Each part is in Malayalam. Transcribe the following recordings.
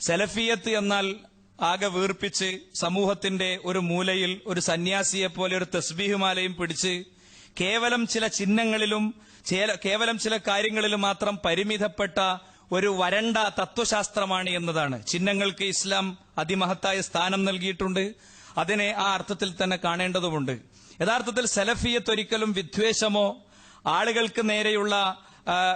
സെലഫിയത്ത് എന്നാൽ ആകെ വീർപ്പിച്ച് സമൂഹത്തിന്റെ ഒരു മൂലയിൽ ഒരു സന്യാസിയെ പോലെ ഒരു തസ്ബീഹുമാലയും പിടിച്ച് കേവലം ചില ചിഹ്നങ്ങളിലും കേവലം ചില കാര്യങ്ങളിലും മാത്രം പരിമിതപ്പെട്ട ഒരു വരണ്ട തത്വശാസ്ത്രമാണ് എന്നതാണ്. ചിഹ്നങ്ങൾക്ക് ഇസ്ലാം അതിമഹത്തായ സ്ഥാനം നൽകിയിട്ടുണ്ട്. അതിനെ ആ അർത്ഥത്തിൽ തന്നെ കാണേണ്ടതുമുണ്ട്. യഥാർത്ഥത്തിൽ സെലഫിയത്ത് ഒരിക്കലും വിദ്വേഷമോ ആളുകൾക്ക് നേരെയുള്ള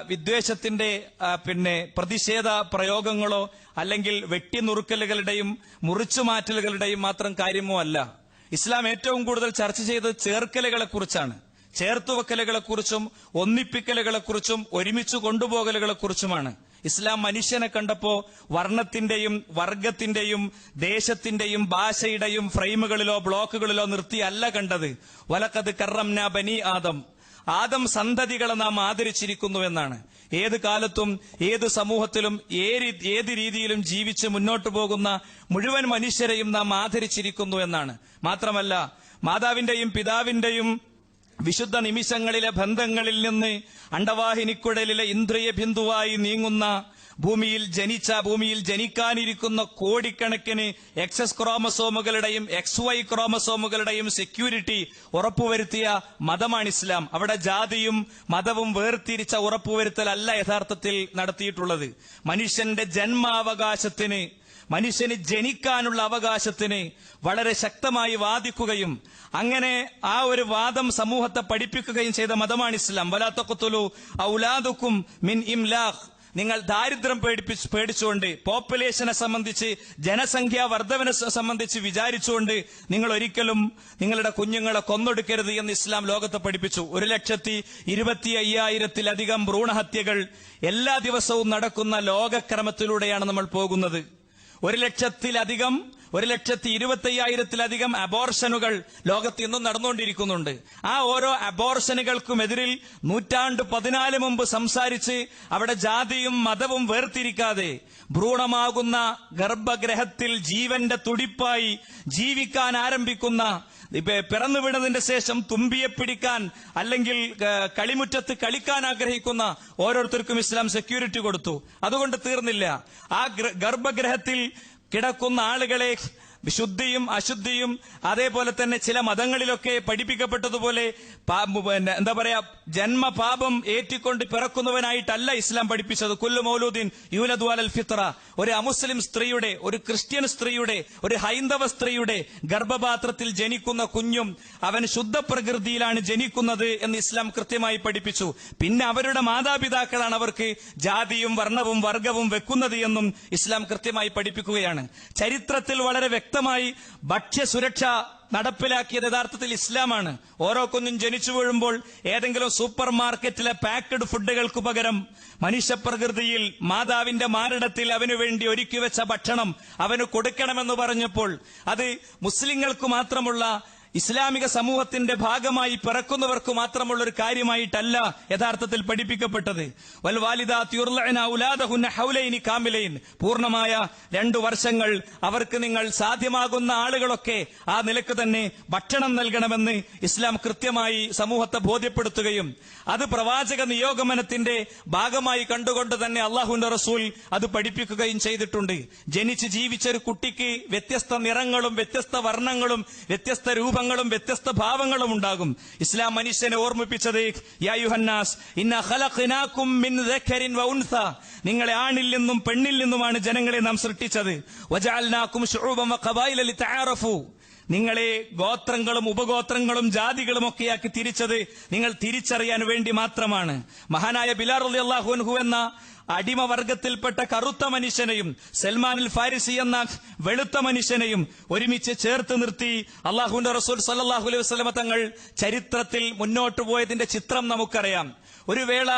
വിദ്വേഷത്തിന്റെ പിന്നെ പ്രതിഷേധ പ്രയോഗങ്ങളോ അല്ലെങ്കിൽ വെട്ടിനുറുക്കലുകളുടെയും മുറിച്ചുമാറ്റലുകളുടെയും മാത്രം കാര്യമോ അല്ല. ഇസ്ലാം ഏറ്റവും കൂടുതൽ ചർച്ച ചെയ്തത് ചേർക്കലുകളെ കുറിച്ചാണ് ഒന്നിപ്പിക്കലുകളെക്കുറിച്ചും കുറിച്ചും ഒന്നിപ്പിക്കലുകളെ കുറിച്ചും ഒരുമിച്ച് കൊണ്ടുപോകലുകളെ കുറിച്ചുമാണ് ഇസ്ലാം മനുഷ്യനെ കണ്ടപ്പോ വർണത്തിന്റെയും വർഗത്തിന്റെയും ദേശത്തിന്റെയും ഭാഷയുടെയും ഫ്രെയിമുകളിലോ ബ്ലോക്കുകളിലോ നിർത്തിയല്ല കണ്ടത്. വലക്കത് കറംന ബനി ആദം. ആദം സന്തതികളെ നാം ആദരിച്ചിരിക്കുന്നു എന്നാണ്. ഏത് കാലത്തും ഏത് സമൂഹത്തിലും ഏത് ഏത് രീതിയിലും ജീവിച്ച് മുന്നോട്ടു പോകുന്ന മുഴുവൻ മനുഷ്യരെയും നാം ആദരിച്ചിരിക്കുന്നു എന്നാണ്. മാത്രമല്ല മാതാവിന്റെയും പിതാവിന്റെയും വിശുദ്ധ നിമിഷങ്ങളിലെ ബന്ധങ്ങളിൽ നിന്ന് അണ്ടവാഹിനിക്കുഴലിലെ ഇന്ദ്രിയ ബിന്ദുവായി നീങ്ങുന്ന ഭൂമിയിൽ ജനിച്ച ഭൂമിയിൽ ജനിക്കാനിരിക്കുന്ന കോടിക്കണക്കിന് എക്സസ് ക്രോമസോമുകളുടെയും എക്സ് വൈ ക്രോമസോമുകളുടെയും സെക്യൂരിറ്റി ഉറപ്പുവരുത്തിയ മതമാണ് ഇസ്ലാം. അവിടെ ജാതിയും മതവും വേർതിരിച്ച ഉറപ്പുവരുത്തലല്ല യഥാർത്ഥത്തിൽ നടത്തിയിട്ടുള്ളത്. മനുഷ്യന്റെ ജന്മാവകാശത്തിന് മനുഷ്യന് ജനിക്കാനുള്ള അവകാശത്തിന് വളരെ ശക്തമായി വാദിക്കുകയും അങ്ങനെ ആ ഒരു വാദം സമൂഹത്തെ പഠിപ്പിക്കുകയും ചെയ്ത മതമാണ് ഇസ്ലാം. വലാത്തക്കുത്തുലു ഔലാദുക്കും മിൻ ഇംലാഖ്. നിങ്ങൾ ദാരിദ്ര്യം പേടിപ്പിച്ച് പേടിച്ചുകൊണ്ട് പോപ്പുലേഷനെ സംബന്ധിച്ച് ജനസംഖ്യാ വർധവനെ സംബന്ധിച്ച് വിചാരിച്ചുകൊണ്ട് നിങ്ങൾ ഒരിക്കലും നിങ്ങളുടെ കുഞ്ഞുങ്ങളെ കൊന്നൊടുക്കരുത് എന്ന് ഇസ്ലാം ലോകത്തെ പഠിപ്പിച്ചു. ഒരു ലക്ഷത്തി ഇരുപത്തി അയ്യായിരത്തിലധികം ഭ്രൂണഹത്യകൾ എല്ലാ ദിവസവും നടക്കുന്ന ലോകക്രമത്തിലൂടെയാണ് നമ്മൾ പോകുന്നത്. ഒരു ലക്ഷത്തിലധികം ഒരു ലക്ഷത്തി ഇരുപത്തി അയ്യായിരത്തിലധികം അബോർഷനുകൾ ലോകത്ത് ഇന്നും നടന്നുകൊണ്ടിരിക്കുന്നുണ്ട്. ആ ഓരോ അബോർഷനുകൾക്കുമെതിരിൽ നൂറ്റാണ്ട് പതിനാല് മുമ്പ് സംസാരിച്ച് അവിടെ ജാതിയും മതവും വേർതിരിക്കാതെ ഭ്രൂണമാകുന്ന ഗർഭഗ്രഹത്തിൽ ജീവന്റെ തുടിപ്പായി ജീവിക്കാൻ ആരംഭിക്കുന്ന പിറന്നു വീണതിന്റെ ശേഷം തുമ്പിയെ പിടിക്കാൻ അല്ലെങ്കിൽ കളിമുറ്റത്ത് കളിക്കാൻ ആഗ്രഹിക്കുന്ന ഓരോരുത്തർക്കും ഇസ്ലാം സെക്യൂരിറ്റി കൊടുത്തു. അതുകൊണ്ട് തീർന്നില്ല. ആ ഗർഭഗ്രഹത്തിൽ കിടക്കുന്ന ആളുകളെ വിശുദ്ധിയും അശുദ്ധിയും അതേപോലെ തന്നെ ചില മതങ്ങളിലൊക്കെ പഠിപ്പിക്കപ്പെട്ടതുപോലെ എന്താ പറയാ ജന്മപാപം ഏറ്റിക്കൊണ്ട് പിറക്കുന്നവനായിട്ടല്ല ഇസ്ലാം പഠിപ്പിച്ചത്. കുല്ലു മൗലൂദ്ദീൻ യൂലദു അലൽ ഫിത്ര ഒരു അമുസ്ലിം സ്ത്രീയുടെ ഒരു ക്രിസ്ത്യൻ സ്ത്രീയുടെ ഒരു ഹൈന്ദവ സ്ത്രീയുടെ ഗർഭപാത്രത്തിൽ ജനിക്കുന്ന കുഞ്ഞും അവൻ ശുദ്ധപ്രകൃതിയിലാണ് ജനിക്കുന്നത് എന്ന് ഇസ്ലാം കൃത്യമായി പഠിപ്പിച്ചു. പിന്നെ അവരുടെ മാതാപിതാക്കളാണ് അവർക്ക് ജാതിയും വർണവും വർഗവും വെക്കുന്നത് എന്നും ഇസ്ലാം കൃത്യമായി പഠിപ്പിക്കുകയാണ്. ചരിത്രത്തിൽ വളരെ വ്യക്തമായി ഭക്ഷ്യസുരക്ഷ നടപ്പിലാക്കിയത് യഥാർത്ഥത്തിൽ ഇസ്ലാമാണ്. ഓരോ കുഞ്ഞും ജനിച്ചു വീഴുമ്പോൾ ഏതെങ്കിലും സൂപ്പർ മാർക്കറ്റിലെ പാക്കഡ് ഫുഡുകൾക്ക് പകരം മനുഷ്യപ്രകൃതിയിൽ മാതാവിന്റെ മാരടത്തിൽ അവനു വേണ്ടി ഒരുക്കി വെച്ച ഭക്ഷണം അവന് കൊടുക്കണമെന്ന് പറഞ്ഞപ്പോൾ അത് മുസ്ലിങ്ങൾക്ക് മാത്രമുള്ള ഇസ്ലാമിക സമൂഹത്തിന്റെ ഭാഗമായി പിറക്കുന്നവർക്ക് മാത്രമുള്ള ഒരു കാര്യമായിട്ടല്ല യഥാർത്ഥത്തിൽ പഠിപ്പിക്കപ്പെട്ടത്. വൽ ഹൗലൈനി പൂർണമായ രണ്ടു വർഷങ്ങൾ അവർക്ക് നിങ്ങൾ സാധ്യമാകുന്ന ആളുകളൊക്കെ ആ നിലയ്ക്ക് തന്നെ ഭക്ഷണം നൽകണമെന്ന് ഇസ്ലാം കൃത്യമായി സമൂഹത്തെ ബോധ്യപ്പെടുത്തുകയും അത് പ്രവാചക നിയോഗമനത്തിന്റെ ഭാഗമായി കണ്ടുകൊണ്ട് തന്നെ അള്ളാഹുന്റെ റസൂൽ അത് പഠിപ്പിക്കുകയും ചെയ്തിട്ടുണ്ട്. ജനിച്ച് ജീവിച്ച ഒരു കുട്ടിക്ക് വ്യത്യസ്ത നിറങ്ങളും വ്യത്യസ്ത വർണങ്ങളും വ്യത്യസ്ത രൂപങ്ങളും വ്യത്യസ്ത ഭാവങ്ങളും ഉണ്ടാകും. ഇസ്ലാം മനുഷ്യനെ ഓർമ്മിപ്പിച്ചത് ഇന്ന മിൻ നിങ്ങളെ ആണിൽ നിന്നും പെണ്ണിൽ നിന്നുമാണ് ജനങ്ങളെ നാം സൃഷ്ടിച്ചത്. വജഅൽനാകും ലിതആറഫു നിങ്ങളെ ഗോത്രങ്ങളും ഉപഗോത്രങ്ങളും ജാതികളും ഒക്കെയാക്കി തിരിച്ചത് നിങ്ങൾ തിരിച്ചറിയാൻ വേണ്ടി മാത്രമാണ്. മഹാനായ ബിലാർ അലി അൻഹു എന്ന അടിമവർഗത്തിൽപ്പെട്ട കറുത്ത മനുഷ്യനെയും സൽമാനിൽ ഫാരിസി എന്ന വെളുത്ത മനുഷ്യനെയും ഒരുമിച്ച് ചേർത്ത് നിർത്തി അള്ളാഹുവിന്റെ റസൂൽ സല്ലാഹു അലൈഹി വസ്ലമ തങ്ങൾ ചരിത്രത്തിൽ മുന്നോട്ട് പോയതിന്റെ ചിത്രം നമുക്കറിയാം. ഒരു വേള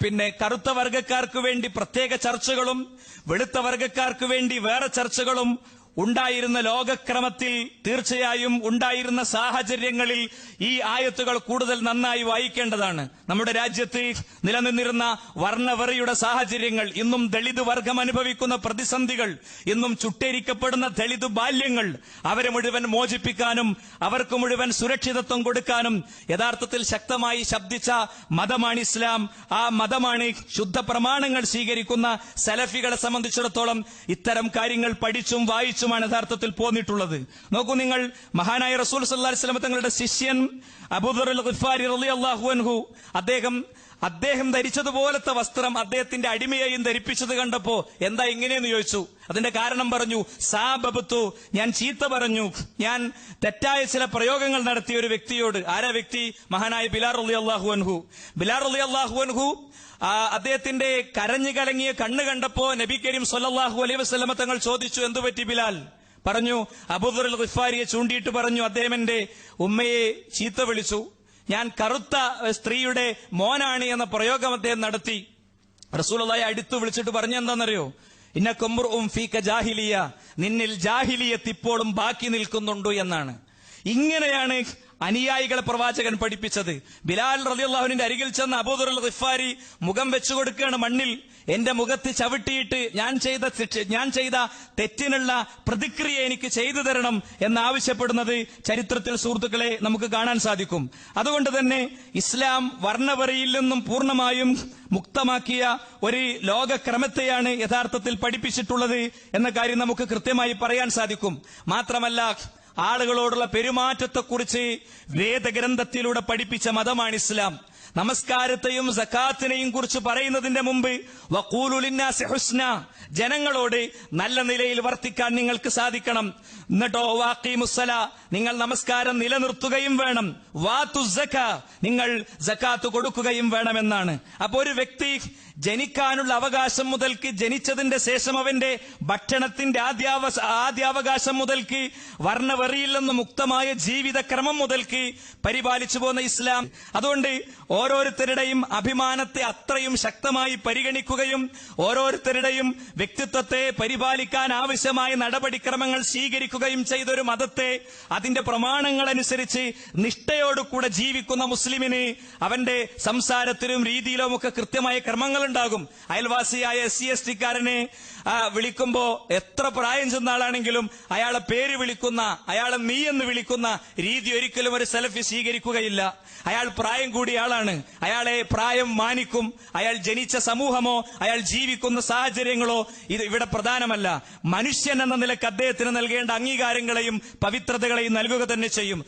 പിന്നെ കറുത്ത വർഗക്കാർക്ക് വേണ്ടി പ്രത്യേക ചർച്ചകളും വെളുത്ത വർഗക്കാർക്ക് വേണ്ടി വേറെ ചർച്ചകളും ഉണ്ടായിരുന്ന ലോകക്രമത്തിൽ തീർച്ചയായും ഉണ്ടായിരുന്ന സാഹചര്യങ്ങളിൽ ഈ ആയത്തുകൾ കൂടുതൽ നന്നായി വായിക്കേണ്ടതാണ്. നമ്മുടെ രാജ്യത്ത് നിലനിന്നിരുന്ന വർണവെറിയുടെ സാഹചര്യങ്ങൾ ഇന്നും ദളിത് വർഗം അനുഭവിക്കുന്ന പ്രതിസന്ധികൾ ഇന്നും ചുട്ടേരിക്കപ്പെടുന്ന ദളിത് ബാല്യങ്ങൾ അവരെ മുഴുവൻ മോചിപ്പിക്കാനും അവർക്ക് മുഴുവൻ സുരക്ഷിതത്വം കൊടുക്കാനും യഥാർത്ഥത്തിൽ ശക്തമായി ശബ്ദിച്ച മതമാണ് ഇസ്ലാം. ആ മതമാണ് ശുദ്ധ പ്രമാണങ്ങൾ സ്വീകരിക്കുന്ന സലഫികളെ സംബന്ധിച്ചിടത്തോളം ഇത്തരം കാര്യങ്ങൾ പഠിച്ചും വായിച്ചുമാണ് യഥാർത്ഥത്തിൽ പോന്നിട്ടുള്ളത്. നോക്കൂ നിങ്ങൾ മഹാനായ റസൂൽ സല്ലാ വസ്ലം തങ്ങളുടെ ശിഷ്യൻ അബൂദർ ഗുഫാരി റളിയല്ലാഹു അൻഹു അദ്ദേഹം അദ്ദേഹം ധരിച്ചതുപോലത്തെ വസ്ത്രം അദ്ദേഹത്തിന്റെ അടിമയെയും ധരിപ്പിച്ചത് കണ്ടപ്പോ എന്താ ഇങ്ങനെയെന്ന് ചോദിച്ചു. അതിന്റെ കാരണം പറഞ്ഞു സാബബത്തു ഞാൻ ചീത്ത പറഞ്ഞു. ഞാൻ തെറ്റായ ചില പ്രയോഗങ്ങൾ നടത്തിയ ഒരു വ്യക്തിയോട്. ആരാ വ്യക്തി? മഹാനായ ബിലാർ അലി അള്ളാഹു അൻഹു. ബിലാർ അലി അള്ളാഹു അൻഹു അദ്ദേഹത്തിന്റെ കരഞ്ഞു കലങ്ങിയ കണ്ണ് കണ്ടപ്പോ നബി കരീം സൊല്ലാഹു അലൈഹി വസ്ലമ തങ്ങൾ ചോദിച്ചു എന്തു പറ്റി ബിലാൽ? പറഞ്ഞു അബൂദർ റിഫാരിയെ ചൂണ്ടിയിട്ട് പറഞ്ഞു അദ്ദേഹം എന്റെ ഉമ്മയെ ചീത്ത വിളിച്ചു. ഞാൻ കറുത്ത സ്ത്രീയുടെ മോനാണ് എന്ന പ്രയോഗം അദ്ദേഹം നടത്തി. റസൂലുള്ളാഹി അടുത്തു വിളിച്ചിട്ട് പറഞ്ഞു എന്താണെന്നറിയോ ഇന്ന കൊമ്പുറും ഫീക്ക ജാഹിലിയ. നിന്നിൽ ജാഹിലിയത്ത് ഇപ്പോഴും ബാക്കി നിൽക്കുന്നുണ്ടോ എന്നാണ്. ഇങ്ങനെയാണ് അനുയായികളെ പ്രവാചകൻ പഠിപ്പിച്ചത്. ബിലാൽ റളിയല്ലാഹുവിന്റെ അരികിൽ ചെന്ന അബൂദുർ റിഫാരി മുഖം വെച്ചു കൊടുക്കുകയാണ് മണ്ണിൽ. എന്റെ മുഖത്ത് ചവിട്ടിയിട്ട് ഞാൻ ചെയ്ത ഞാൻ ചെയ്ത തെറ്റിനുള്ള പ്രതിക്രിയ എനിക്ക് ചെയ്തു തരണം എന്നാവശ്യപ്പെടുന്നത് ചരിത്രത്തിൽ സുഹൃത്തുക്കളെ നമുക്ക് കാണാൻ സാധിക്കും. അതുകൊണ്ട് തന്നെ ഇസ്ലാം വർണവെറിയിൽ നിന്നും പൂർണമായും മുക്തമാക്കിയ ഒരു ലോകക്രമത്തെയാണ് യഥാർത്ഥത്തിൽ പഠിപ്പിച്ചിട്ടുള്ളത് എന്ന കാര്യം നമുക്ക് കൃത്യമായി പറയാൻ സാധിക്കും. മാത്രമല്ല ആളുകളോടുള്ള പെരുമാറ്റത്തെക്കുറിച്ച് വേദഗ്രന്ഥത്തിലൂടെ പഠിപ്പിച്ച മതമാണ് ഇസ്ലാം. നമസ്കാരത്തെയും സക്കാത്തിനെയും കുറിച്ച് പറയുന്നതിന്റെ മുമ്പ് വക്കൂലുലിന്നാസി ഹുസ്ന ജനങ്ങളോട് നല്ല നിലയിൽ വർത്തിക്കാൻ നിങ്ങൾക്ക് സാധിക്കണം. എന്നിട്ടോ വാക്കി മുസല നിങ്ങൾ നമസ്കാരം നിലനിർത്തുകയും വേണം. വാത്തു നിങ്ങൾ സക്കാത്ത് കൊടുക്കുകയും വേണമെന്നാണ്. അപ്പൊ ഒരു വ്യക്തി ജനിക്കാനുള്ള അവകാശം മുതൽക്ക് ജനിച്ചതിന്റെ ശേഷം അവന്റെ ഭക്ഷണത്തിന്റെ ആദ്യാവ ആദ്യാവകാശം മുതൽക്ക് വർണവെറിയിൽ നിന്ന് മുക്തമായ ജീവിതക്രമം മുതൽക്ക് പരിപാലിച്ചു പോകുന്ന ഇസ്ലാം. അതുകൊണ്ട് ഓരോരുത്തരുടെയും അഭിമാനത്തെ അത്രയും ശക്തമായി പരിഗണിക്കുകയും ഓരോരുത്തരുടെയും വ്യക്തിത്വത്തെ പരിപാലിക്കാൻ ആവശ്യമായ നടപടിക്രമങ്ങൾ സ്വീകരിക്കുകയും ചെയ്ത ഒരു മതത്തെ അതിന്റെ പ്രമാണങ്ങൾ അനുസരിച്ച് നിഷ്ഠയോടുകൂടെ ജീവിക്കുന്ന മുസ്ലിമിന് അവന്റെ സംസാരത്തിലും രീതിയിലും ഒക്കെ കൃത്യമായ ക്രമങ്ങളുണ്ടാകും അയൽവാസിയായ എസ് സി എസ് ടിക്കാരനെ വിളിക്കുമ്പോ എത്ര പ്രായം ചെന്ന ആളാണെങ്കിലും അയാളെ പേര് വിളിക്കുന്ന അയാളെ നീ എന്ന് വിളിക്കുന്ന രീതി ഒരിക്കലും ഒരു സെലഫി സ്വീകരിക്കുകയില്ല. അയാൾ പ്രായം കൂടിയ ആളാണ്. അയാളെ പ്രായം മാനിക്കും. അയാൾ ജനിച്ച സമൂഹമോ അയാൾ ജീവിക്കുന്ന സാഹചര്യങ്ങളോ ഇത് ഇവിടെ പ്രധാനമല്ല. മനുഷ്യൻ എന്ന നിലയ്ക്ക് അദ്ദേഹത്തിന് നൽകേണ്ട അംഗീകാരങ്ങളെയും പവിത്രതകളെയും നൽകുക തന്നെ ചെയ്യും.